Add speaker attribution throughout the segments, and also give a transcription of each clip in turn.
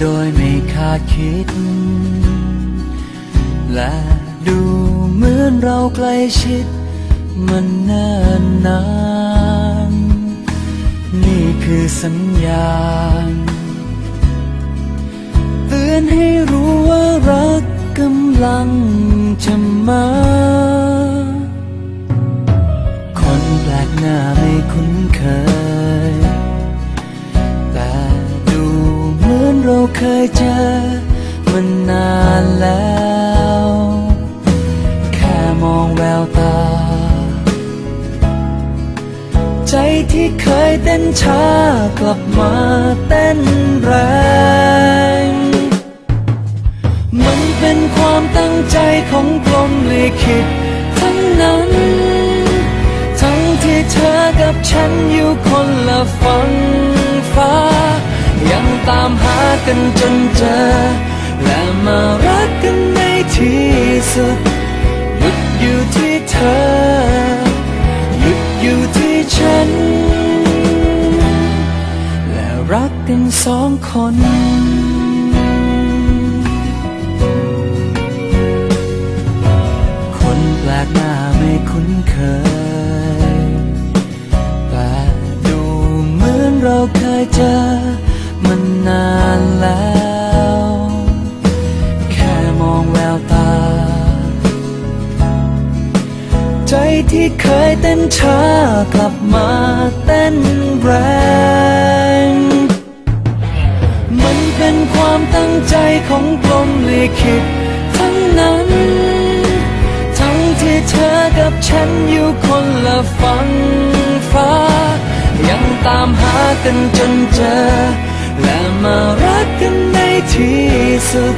Speaker 1: โดยไม่คาดคิด และดูเหมือนเราใกล้ชิด มันเนิ่นนาน นี่คือสัญญาณเตือนให้รู้ว่ารักกำลังจะมา คนแปลกหน้าไม่คุ้นันนานแล้ว แค่มองแววตา ใจที่เคยเต้นช้ากลับมาเต้นแรง มันเป็นความตั้งใจของกลมลิขิตทั้งนั้น ทั้งที่เธอกับฉันอยู่คนละฝั่งฟ้า ยังตามหากันจนเจอ และมารักกันในที่สุดหยุดอยู่ที่เธอ หยุดอยู่ที่ฉัน และรักกันสองคนคนแปลกหน้าไม่คุ้นเคย แต่ดูเหมือนเราเคยเจอมันนานแล้ว ที่เคยเต้นช้ากลับมาเต้นแรง มันเป็นความตั้งใจของกลมลิขิตทั้งนั้น ทั้งที่เธอกับฉันอยู่คนละฝั่งฟ้า ยังตามหากันจนเจอ และมารักกันในที่สุด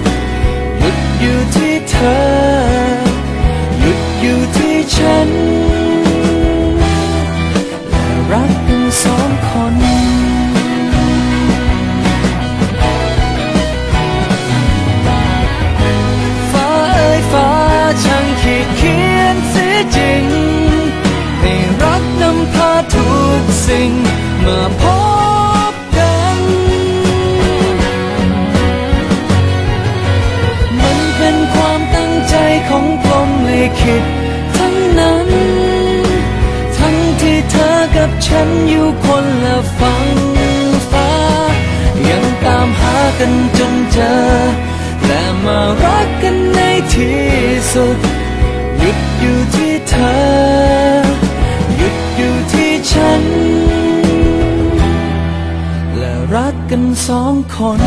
Speaker 1: หยุดอยู่ที่เธอ ฉัน และรักกันสองคนฟ้าเอ้ยฟ้าช่างขีดเขียนเสียจริงให้รักนำพาทุกสิ่งมื่อพบกัน มันเป็นความตั้งใจของกลมลิขิต กับฉันอยู่คนละฝั่งฟ้า ยังตามหากันจนเจอ และมารักกันในที่สุด หยุดอยู่ที่เธอ หยุดอยู่ที่ฉัน และรักกันสองคน